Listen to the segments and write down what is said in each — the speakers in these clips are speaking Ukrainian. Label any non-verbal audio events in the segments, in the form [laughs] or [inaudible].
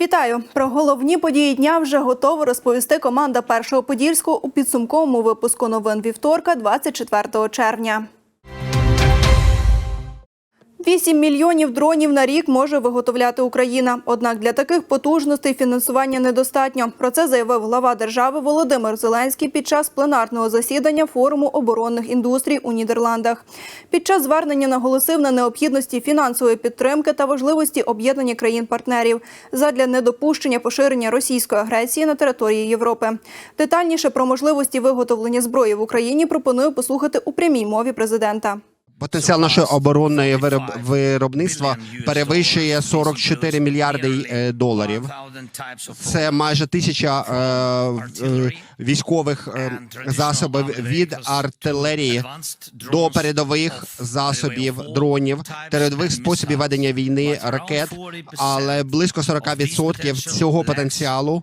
Вітаю! Про головні події дня вже готова розповісти команда першого подільського у підсумковому випуску новин вівторка, 24 червня. 8 мільйонів дронів на рік може виготовляти Україна. Однак для таких потужностей фінансування недостатньо. Про це заявив глава держави Володимир Зеленський під час пленарного засідання форуму оборонних індустрій у Нідерландах. Під час звернення наголосив на необхідності фінансової підтримки та важливості об'єднання країн-партнерів задля недопущення поширення російської агресії на території Європи. Детальніше про можливості виготовлення зброї в Україні пропоную послухати у прямій мові президента. Потенціал нашої оборонної вироб... виробництва перевищує 44 мільярди е, доларів. Це майже тисяча е, е, військових засобів від артилерії до передових засобів дронів, передових способів ведення війни ракет. Але близько 40% цього потенціалу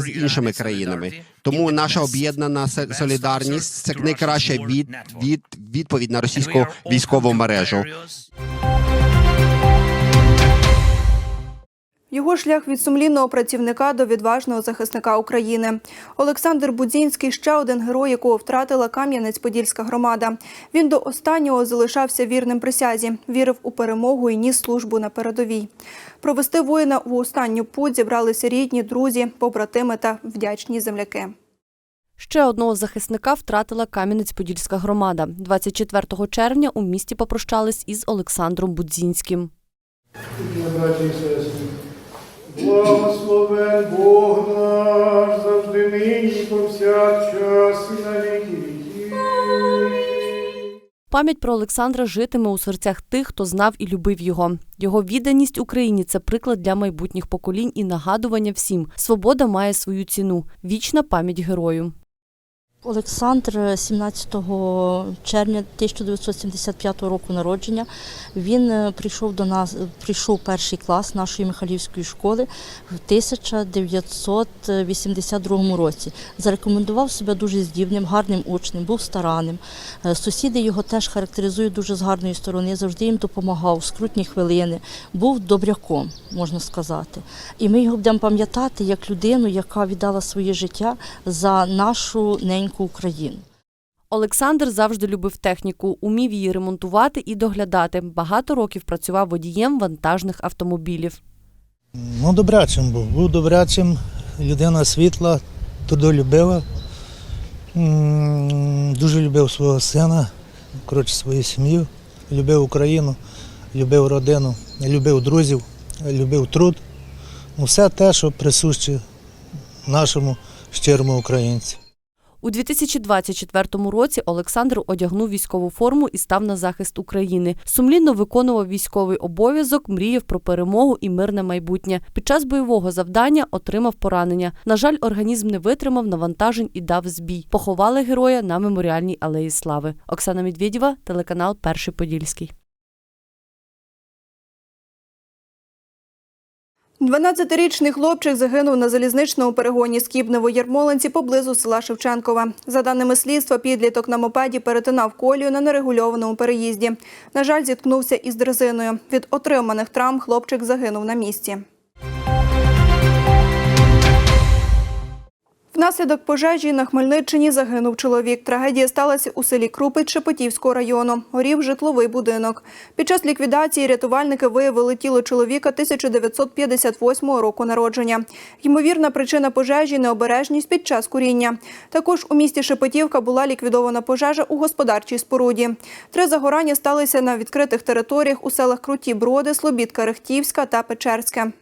з іншими країнами. Тому наша об'єднана солідарність це найкраща від, від відповідь на російську військову мережу. Його шлях від сумлінного працівника до відважного захисника України. Олександр Будзінський ще один герой, якого втратила Кам'янець-Подільська громада. Він до останнього залишався вірним присязі, вірив у перемогу і ніс службу на передовій. Провести воїна у останню путь зібралися рідні, друзі, побратими та вдячні земляки. Ще одного захисника втратила Кам'янець-Подільська громада. 24 червня у місті попрощались із Олександром Будзінським. Благословен Бог наш завжди нині повсякчас і на віки віків. Пам'ять про Олександра житиме у серцях тих, хто знав і любив його. Його відданість Україні це приклад для майбутніх поколінь і нагадування всім. Свобода має свою ціну. Вічна пам'ять герою. Олександр 17 червня 1975 року народження. Він е, прийшов до нас, е, прийшов перший клас нашої Михайлівської школи в 1982 році. Зарекомендував себе дуже здібним, гарним учнем, був старанним. Е, Сусіди його теж характеризують дуже з гарної сторони, завжди їм допомагав, скрутні хвилини, був добряком, можна сказати. І ми його будемо пам'ятати як людину, яка віддала своє життя за нашу неньку Україну. Олександр завжди любив техніку, умів її ремонтувати і доглядати. Багато років працював водієм вантажних автомобілів. Ну, добрячим був. Був добрячим, людина світла, трудолюбива. Дуже любив свого сина, коротше, свою сім'ю, любив Україну, любив родину, любив друзів, любив труд. Ну, все те, що присуще нашому щирому українцю. У 2024 році Олександр одягнув військову форму і став на захист України. Сумлінно виконував військовий обов'язок, мріяв про перемогу і мирне майбутнє. Під час бойового завдання отримав поранення. На жаль, організм не витримав навантажень і дав збій. Поховали героя на меморіальній алеї Слави. Оксана Медведєва, телеканал Перший Подільський. 12-річний хлопчик загинув на залізничному перегоні Скібнево-Ярмолинці поблизу села Шевченкова. За даними слідства, підліток на мопеді перетинав колію на нерегульованому переїзді. На жаль, зіткнувся із дрезиною. Від отриманих травм хлопчик загинув на місці. Внаслідок пожежі на Хмельниччині загинув чоловік. Трагедія сталася у селі Крупить Шепетівського району. Горів житловий будинок. Під час ліквідації рятувальники виявили тіло чоловіка 1958 року народження. Ймовірна причина пожежі необережність під час куріння. Також у місті Шепетівка була ліквідована пожежа у господарчій споруді. Три загорання сталися на відкритих територіях у селах Круті Броди, Слобідка Рехтівська та Печерське.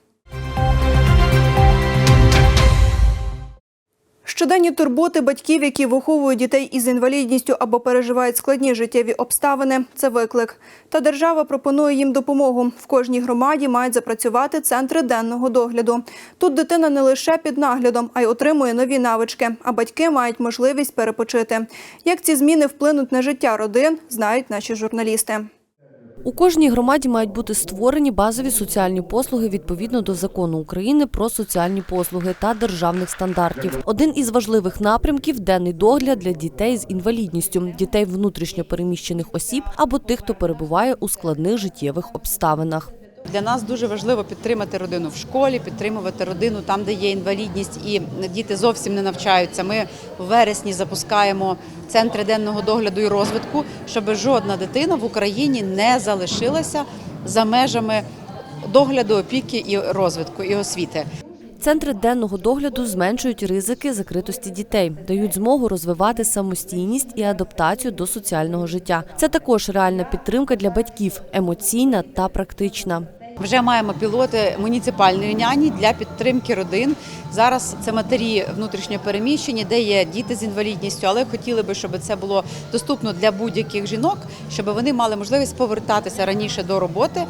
Щоденні турботи батьків, які виховують дітей із інвалідністю або переживають складні життєві обставини – це виклик. Та держава пропонує їм допомогу. В кожній громаді мають запрацювати центри денного догляду. Тут дитина не лише під наглядом, а й отримує нові навички, а батьки мають можливість перепочити. Як ці зміни вплинуть на життя родин, знають наші журналісти. У кожній громаді мають бути створені базові соціальні послуги відповідно до закону України про соціальні послуги та державних стандартів. Один із важливих напрямків денний догляд для дітей з інвалідністю, дітей внутрішньо переміщених осіб або тих, хто перебуває у складних життєвих обставинах. Для нас дуже важливо підтримати родину в школі, підтримувати родину там, де є інвалідність, і діти зовсім не навчаються. Ми в вересні запускаємо центри денного догляду і розвитку, щоб жодна дитина в Україні не залишилася за межами догляду, опіки і розвитку і освіти. Центри денного догляду зменшують ризики закритості дітей, дають змогу розвивати самостійність і адаптацію до соціального життя. Це також реальна підтримка для батьків, емоційна та практична. Вже маємо пілоти муніципальної няні для підтримки родин. Зараз це матері внутрішньо переміщені, де є діти з інвалідністю, але хотіли би, щоб це було доступно для будь-яких жінок, щоб вони мали можливість повертатися раніше до роботи,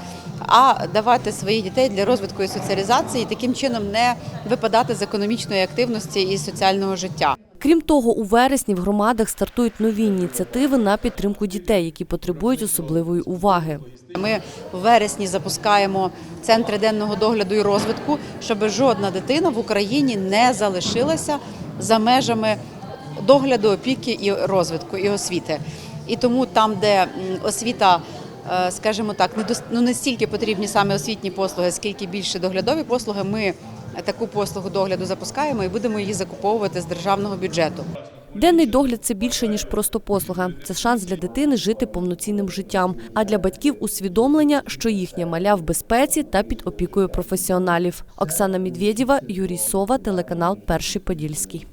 а давати своїх дітей для розвитку і соціалізації, і таким чином не випадати з економічної активності і соціального життя. Крім того, у вересні в громадах стартують нові ініціативи на підтримку дітей, які потребують особливої уваги. Ми в вересні запускаємо центри денного догляду і розвитку, щоб жодна дитина в Україні не залишилася за межами догляду, опіки і розвитку і освіти. І тому там, де освіта, е, скажімо так, не ну, не стільки потрібні саме освітні послуги, скільки більше доглядові послуги. Ми таку послугу догляду запускаємо і будемо її закуповувати з державного бюджету. Денний догляд це більше ніж просто послуга. Це шанс для дитини жити повноцінним життям, а для батьків усвідомлення, що їхня маля в безпеці та під опікою професіоналів. Оксана Медведєва, Юрій Сова, телеканал Перший Подільський.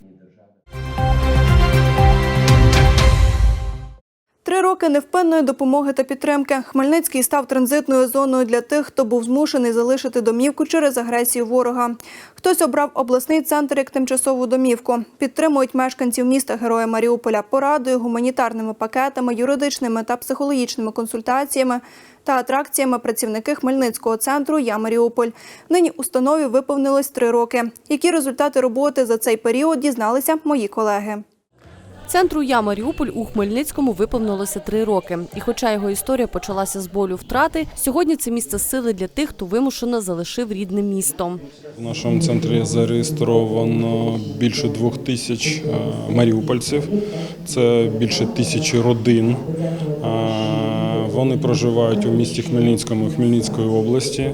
Три роки невпинної допомоги та підтримки. Хмельницький став транзитною зоною для тих, хто був змушений залишити домівку через агресію ворога. Хтось обрав обласний центр як тимчасову домівку. Підтримують мешканців міста Героя Маріуполя порадою, гуманітарними пакетами, юридичними та психологічними консультаціями та атракціями працівники Хмельницького центру Я Маріуполь. Нині установі виповнилось три роки. Які результати роботи за цей період дізналися мої колеги. Центру Я Маріуполь у Хмельницькому виповнилося три роки. І хоча його історія почалася з болю втрати, сьогодні це місце сили для тих, хто вимушено залишив рідне місто. В нашому центрі зареєстровано більше двох тисяч е, маріупольців. Це більше тисячі родин. Е, Вони проживають у місті Хмельницькому Хмельницької області.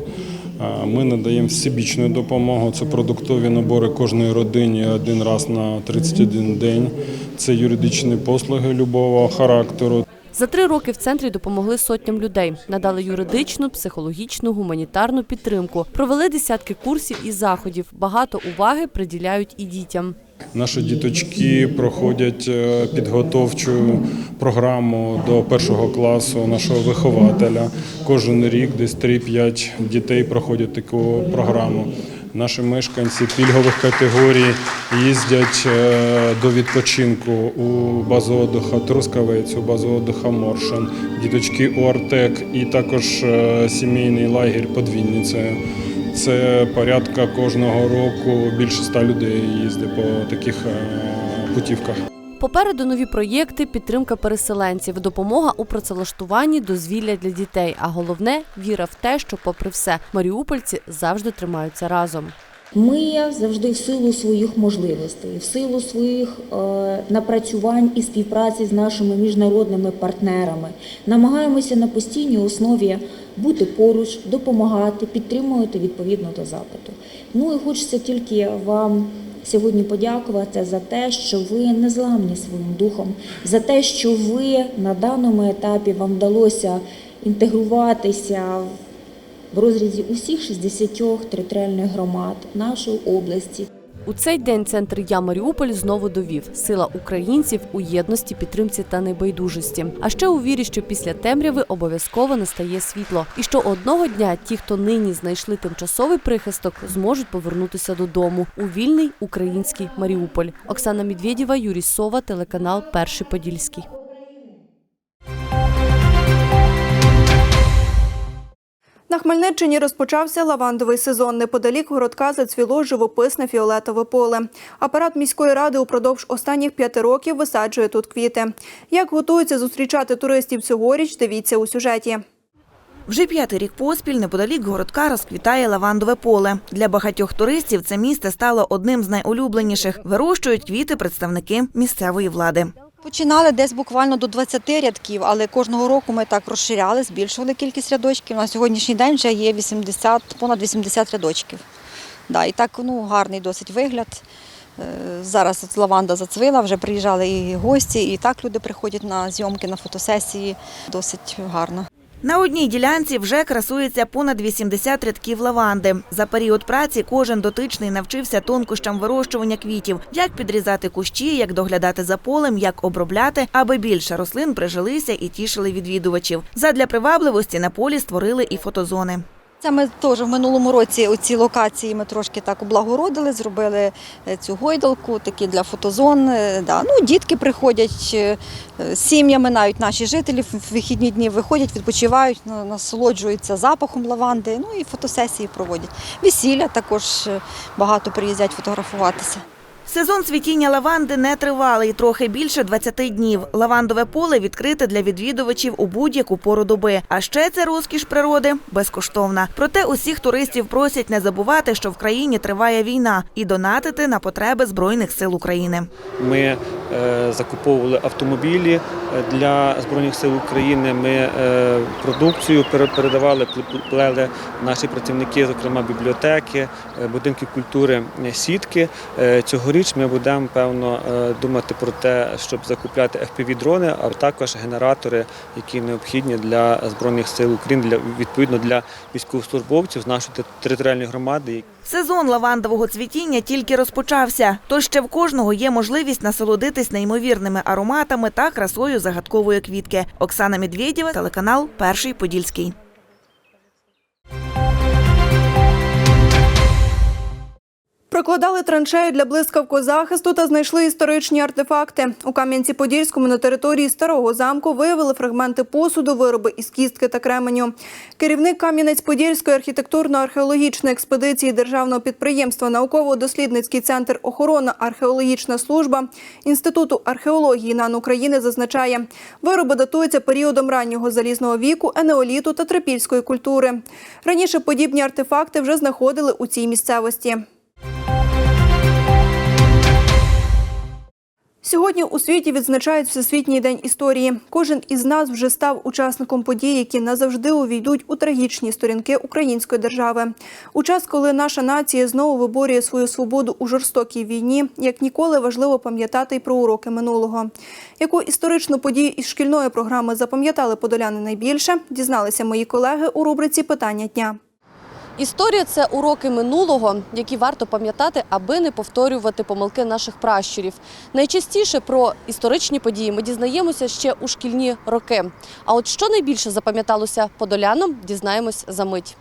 Ми надаємо всебічну допомогу. Це продуктові набори кожної родині один раз на 31 день. Це юридичні послуги любого характеру. За три роки в центрі допомогли сотням людей, надали юридичну, психологічну, гуманітарну підтримку, провели десятки курсів і заходів. Багато уваги приділяють і дітям. Наші діточки проходять е, підготовчу програму до першого класу нашого вихователя. Кожен рік десь 3-5 дітей проходять таку програму. Наші мешканці пільгових категорій їздять е, до відпочинку у базу отдиха Трускавець, у базу отдиха Моршин, діточки у Артек і також е, сімейний лагерь під Вінницею. Це порядка кожного року більше ста людей їздить по таких е, путівках. Попереду нові проєкти, підтримка переселенців, допомога у працевлаштуванні, дозвілля для дітей. А головне віра в те, що, попри все, маріупольці завжди тримаються разом. Ми завжди в силу своїх можливостей, в силу своїх е, напрацювань і співпраці з нашими міжнародними партнерами намагаємося на постійній основі бути поруч, допомагати, підтримувати відповідно до запиту. Ну і хочеться тільки вам сьогодні подякувати за те, що ви не зламні своїм духом, за те, що ви на даному етапі вам вдалося інтегруватися в розрізі усіх 60 територіальних громад нашої області. У цей день центр Я Маріуполь знову довів сила українців у єдності, підтримці та небайдужості. А ще у вірі, що після темряви обов'язково настає світло, і що одного дня ті, хто нині знайшли тимчасовий прихисток, зможуть повернутися додому у вільний український Маріуполь. Оксана Медведєва, Юрій Сова, телеканал Перший Подільський. На Хмельниччині розпочався лавандовий сезон. Неподалік городка зацвіло живописне фіолетове поле. Апарат міської ради упродовж останніх п'яти років висаджує тут квіти. Як готуються зустрічати туристів цьогоріч, дивіться у сюжеті. Вже п'ятий рік поспіль неподалік городка розквітає лавандове поле. Для багатьох туристів це місце стало одним з найулюбленіших. Вирощують квіти представники місцевої влади. Починали десь буквально до 20 рядків, але кожного року ми так розширяли, збільшували кількість рядочків. На сьогоднішній день вже є 80, понад 80 рядочків. Да, і так ну, гарний досить вигляд. Е, Зараз от лаванда зацвила, вже приїжджали і гості, і так люди приходять на зйомки, на фотосесії. Досить гарно. На одній ділянці вже красується понад 80 рядків лаванди. За період праці кожен дотичний навчився тонкощам вирощування квітів, як підрізати кущі, як доглядати за полем, як обробляти, аби більше рослин прижилися і тішили відвідувачів. Задля привабливості на полі створили і фотозони. Це ми теж в минулому році оці локації ми трошки так облагородили, зробили е, цю гойдалку, такі для фотозон. е, Да. Ну, дітки приходять е, сім'ями, навіть наші жителі в вихідні дні виходять, відпочивають, насолоджуються запахом лаванди, ну і фотосесії проводять. Весілля також багато приїздять фотографуватися. Сезон цвітіння лаванди не тривалий, трохи більше 20 днів. Лавандове поле відкрите для відвідувачів у будь-яку пору доби. А ще це розкіш природи безкоштовна. Проте усіх туристів просять не забувати, що в країні триває війна, і донатити на потреби збройних сил України. Ми е, закуповували автомобілі е, для Збройних сил України. Ми е, продукцію пере- передавали, плели наші працівники, зокрема бібліотеки, будинки культури, сітки. Е, Цьогоріч ми будемо певно е, думати про те, щоб закупляти FPV-дрони, а також генератори, які необхідні для Збройних сил України, для відповідно для військовослужбовців з нашої територіальної громади. Сезон лавандового цвітіння тільки розпочався, тож ще в кожного є можливість насолодитись неймовірними ароматами та красою загадкової квітки. Оксана Медведєва, телеканал Перший Подільський. Прокладали траншею для блискавкозахисту та знайшли історичні артефакти. У Кам'янці-Подільському на території старого замку виявили фрагменти посуду, вироби із кістки та кременю. Керівник Кам'янець-Подільської архітектурно-археологічної експедиції державного підприємства Науково-дослідницький центр охорона археологічна служба Інституту археології НАН України зазначає, вироби датуються періодом раннього залізного віку, енеоліту та трипільської культури. Раніше подібні артефакти вже знаходили у цій місцевості. Сьогодні у світі відзначають Всесвітній день історії. Кожен із нас вже став учасником подій, які назавжди увійдуть у трагічні сторінки української держави. У час, коли наша нація знову виборює свою свободу у жорстокій війні, як ніколи важливо пам'ятати й про уроки минулого. Яку історичну подію із шкільної програми запам'ятали подоляни найбільше, дізналися мої колеги у рубриці Питання дня. Історія це уроки минулого, які варто пам'ятати, аби не повторювати помилки наших пращурів. Найчастіше про історичні події ми дізнаємося ще у шкільні роки. А от що найбільше запам'яталося подолянам, дізнаємось за мить.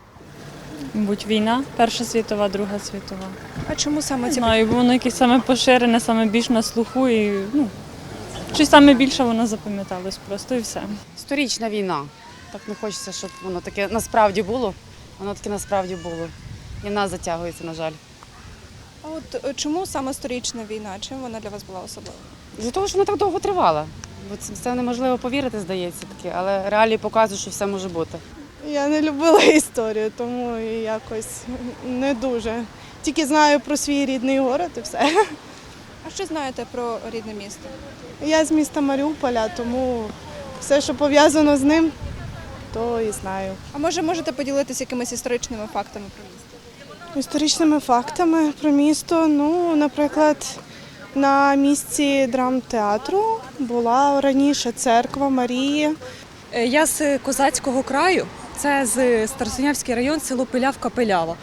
Мабуть, війна, Перша світова, Друга світова. А чому саме Не знаю, бо воно якесь саме поширене, саме більш на слуху і ну, щось саме більше воно запам'яталось просто і все. Сторічна війна. Так не хочеться, щоб воно таке насправді було. Воно таке насправді було. І в нас затягується, на жаль. А от е, чому саме сторічна війна? Чим вона для вас була особлива? З-за того, що вона так довго тривала. Бо це неможливо повірити, здається таке, але реалії показують, що все може бути. Я не любила [laughs] історію, тому якось не дуже. Тільки знаю про свій рідний город і все. А що знаєте про рідне місто? Я з міста Маріуполя, тому все, що пов'язано з ним, то і знаю. А може можете поділитися якимись історичними фактами про місто? Історичними фактами про місто. Ну, наприклад, на місці драмтеатру була раніше церква Марії. Я з козацького краю, це з Старосинявський район, село Пилявка Пилява.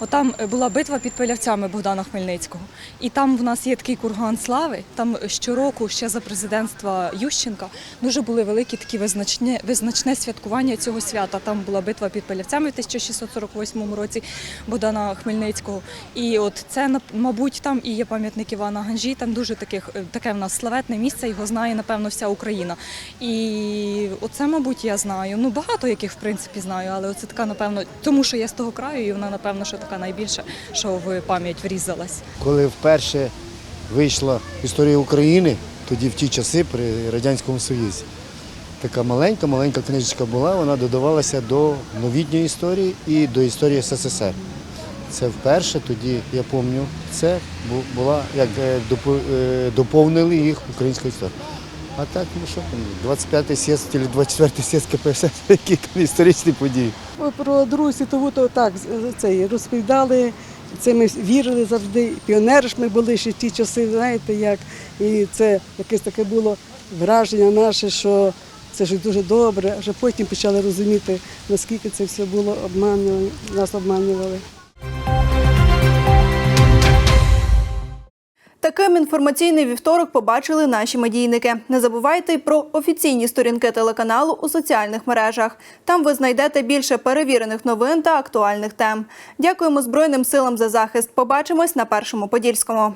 Отам е, була битва під Пилявцями Богдана Хмельницького. І там в нас є такий курган слави. Там щороку, ще за президентства Ющенка, дуже були великі такі визначні, визначне святкування цього свята. Там була битва під Пилявцями в 1648 році Богдана Хмельницького. І от це, мабуть, там і є пам'ятник Івана Ганжі. Там дуже таких е, таке в нас славетне місце. Його знає напевно вся Україна. І оце, мабуть, я знаю. Ну багато яких в принципі знаю, але оце така, напевно, тому що я з того краю, і вона, напевно, що така найбільша, що в пам'ять врізалась. Коли вперше вийшла історія України, тоді в ті часи при Радянському Союзі. Така маленька, маленька книжечка була, вона додавалася до новітньої історії і до історії СССР. Це вперше тоді, я пам'ятаю, це була, як е, е, доповнили їх українською історією. А так, ну що там, 25-й с'їзд, чи 24-й з'їзд КПСС, [laughs] які там історичні події. Про Другу світову то так це розповідали. Це ми вірили завжди. Піонери ж ми були ще ті часи, знаєте, як. І це якесь таке було враження наше, що це ж дуже добре. Вже потім почали розуміти, наскільки це все було обманювано, нас обманювали. Таким інформаційний вівторок побачили наші медійники. Не забувайте про офіційні сторінки телеканалу у соціальних мережах. Там ви знайдете більше перевірених новин та актуальних тем. Дякуємо Збройним силам за захист. Побачимось на першому подільському.